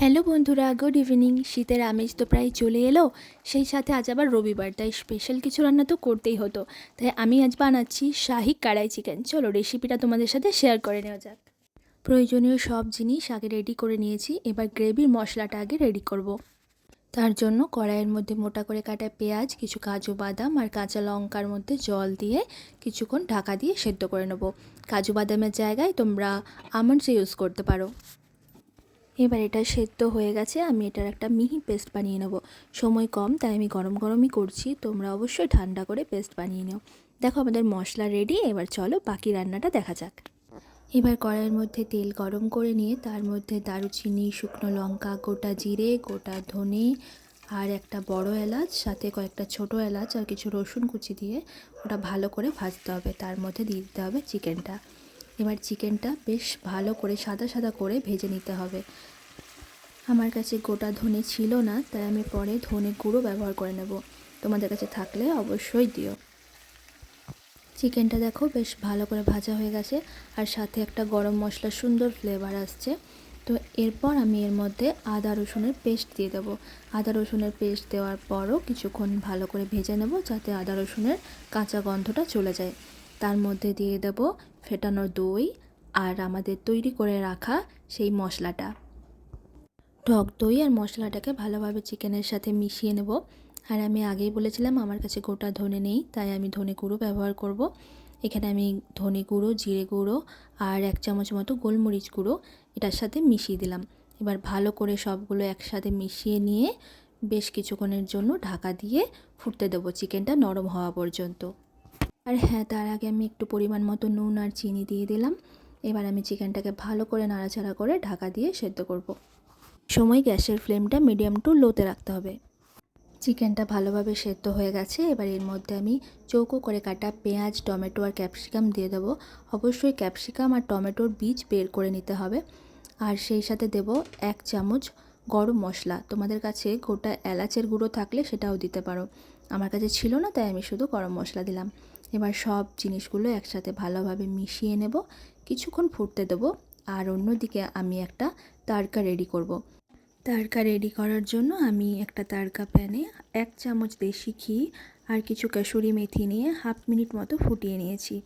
Hello বন্ধুরা, good evening. শীতের আমেজ তো প্রায় চলে এলো। সেই সাথে আজ আবার রবিবার, তাই স্পেশাল কিছু রান্না তো করতেই হতো। তাই আমি আজ বানাচ্ছি শাহি কড়াই চিকেন চলো রেসিপিটা তোমাদের সাথে শেয়ার করে নেওয়া যাক। প্রয়োজনীয় সব জিনিস আগে রেডি করে নিয়েছি। এবার গ্রেভির মশলাটা আগে রেডি করব। তার জন্য কড়াইয়ের মধ্যে মোটা করে কাটা পেঁয়াজ, কিছু কাজু বাদাম আর কাঁচা লঙ্কার মধ্যে জল দিয়ে কিছুক্ষণ ঢাকা দিয়ে সেদ্ধ করে নেব। কাজু বাদামের জায়গায় তোমরা আমন্ডস ইউজ করতে পারো। এবার এটা সেদ্ধ হয়ে গেছে, আমি এটার একটা মিহি পেস্ট বানিয়ে নেব। সময় কম, তাই আমি গরম গরমই করছি, তোমরা অবশ্যই ঠান্ডা করে পেস্ট বানিয়ে নাও। দেখো আমাদের মশলা রেডি এবার চলো বাকি রান্নাটা দেখা যাক। এবার কড়াইয়ের মধ্যে তেল গরম করে নিয়ে, তার মধ্যে দারুচিনি, শুকনো লঙ্কা, গোটা জিরে, গোটা ধনে আর একটা বড় এলাচ, সাথে কয়েকটা ছোট এলাচ আর কিছু রসুন কুচি দিয়ে ওটা ভালো করে ভাজতে হবে। তার মধ্যে দিয়ে দিতে হবে চিকেনটা। এবার চিকেনটা বেশ ভালো করে সাদা সাদা করে ভেজে নিতে হবে। আমার কাছে গোটা ধনে ছিল না, তাই আমি পরে ধনে গুঁড়ো ব্যবহার করে নেব। তোমাদের কাছে থাকলে অবশ্যই দিও। চিকেনটা দেখো বেশ ভালো করে ভাজা হয়ে গেছে, আর সাথে একটা গরম মশলার সুন্দর ফ্লেভার আসছে। তো এরপর আমি এর মধ্যে আদা রসুনের পেস্ট দিয়ে দেবো। আদা রসুনের পেস্ট দেওয়ার পরও কিছুক্ষণ ভালো করে ভেজে নেব, যাতে আদা রসুনের কাঁচা গন্ধটা চলে যায়। তার মধ্যে দিয়ে দেবো ফেটানো দই আর আমাদের তৈরি করে রাখা সেই মশলাটা। টক দই আর মশলাটাকে ভালোভাবে চিকেনের সাথে মিশিয়ে নেব। আর আমি আগেই বলেছিলাম, আমার কাছে গোটা ধনে নেই, তাই আমি ধনে গুঁড়ো ব্যবহার করব। এখানে আমি ধনে গুঁড়ো, জিরে গুঁড়ো আর এক চামচ মতো গোলমরিচ গুঁড়ো এটার সাথে মিশিয়ে দিলাম। এবার ভালো করে সবগুলো একসাথে মিশিয়ে নিয়ে বেশ কিছুক্ষণের জন্য ঢাকা দিয়ে ফুটতে দেবো চিকেনটা নরম হওয়া পর্যন্ত। আর হ্যাঁ তার আগে আমি একটু পরিমাণ মতো নুন আর চিনি দিয়ে দিলাম। এবার আমি চিকেনটাকে ভালো করে নাড়াচাড়া করে ঢাকা দিয়ে সেদ্ধ করব। সময় গ্যাসের ফ্লেমটা মিডিয়াম টু লোতে রাখতে হবে। চিকেনটা ভালোভাবে সেদ্ধ হয়ে গেছে। এবার এর মধ্যে আমি চৌকো করে কাটা পেঁয়াজ, টমেটো আর ক্যাপসিকাম দিয়ে দেবো। অবশ্যই ক্যাপসিকাম আর টমেটোর বীজ বের করে নিতে হবে। আর সেই সাথে দেব এক চামচ গরম মশলা। তোমাদের কাছে গোটা এলাচের গুঁড়ো থাকলে সেটাও দিতে পারো। আমার কাছে ছিল না, তাই আমি শুধু গরম মশলা দিলাম। এবার সব জিনিসগুলো একসাথে ভালোভাবে মিশিয়ে নেব, কিছুক্ষণ ফুটতে দেবো, আর অন্যদিকে আমি একটা তারকা রেডি করব। তারকা রেডি করার জন্য আমি একটা তারকা প্যানে এক চামচ দেশি ঘি আর কিছু কাসুরি মেথি নিয়ে হাফ মিনিট মতো ফুটিয়ে নিয়েছি।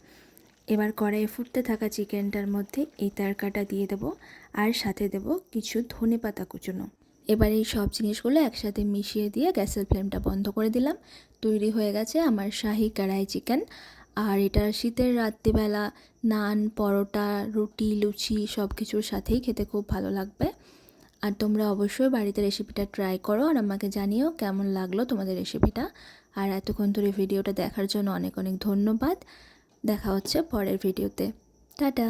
এবার কড়াইয়ে ফুটতে থাকা চিকেনটার মধ্যে এই তারকাটা দিয়ে দেবো, আর সাথে দেব কিছু ধনে পাতা কুচোনো। এবার এই সব জিনিসগুলো একসাথে মিশিয়ে দিয়ে গ্যাসের ফ্লেমটা বন্ধ করে দিলাম। তৈরি হয়ে গেছে আমার শাহি কড়াই চিকেন। আর এটা শীতের রাত্রিবেলা নান, পরোটা, রুটি, লুচি সব কিছুর সাথেই খেতে খুব ভালো লাগবে। আর তোমরা অবশ্যই বাড়িতে রেসিপিটা ট্রাই করো আর আমাকে জানিও কেমন লাগল তোমাদের রেসিপিটা। আর এতক্ষণ ধরে ভিডিওটা দেখার জন্য অনেক অনেক ধন্যবাদ। দেখা হচ্ছে পরের ভিডিওতে। টাটা!